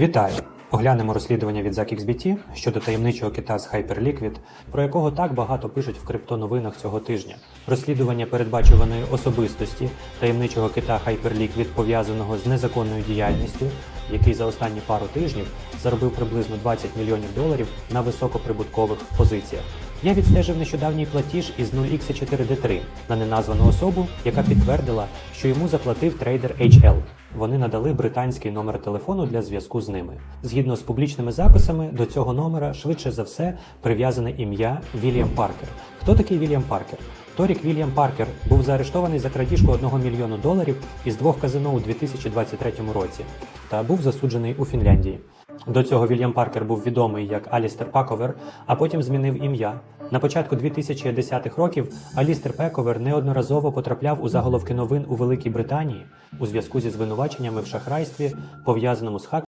Вітаю! Оглянемо розслідування від ZAC.XBT щодо таємничого кита з Hyperliquid, про якого так багато пишуть в криптоновинах цього тижня. Розслідування передбачуваної особистості таємничого кита Hyperliquid, пов'язаного з незаконною діяльністю, який за останні пару тижнів заробив приблизно 20 мільйонів доларів на високоприбуткових позиціях. Я відстежив нещодавній платіж із 0x4D3 на неназвану особу, яка підтвердила, що йому заплатив трейдер HL. Вони надали британський номер телефону для зв'язку з ними. Згідно з публічними записами, до цього номера швидше за все прив'язане ім'я Вільям Паркер. Хто такий Вільям Паркер? Торік Вільям Паркер був заарештований за крадіжку 1 мільйону доларів із двох казино у 2023 році та був засуджений у Фінляндії. До цього Вільям Паркер був відомий як Алістер Паковер, а потім змінив ім'я. На початку 2010-х років Алістер Пековер неодноразово потрапляв у заголовки новин у Великій Британії у зв'язку зі звинуваченнями в шахрайстві, пов'язаному з хак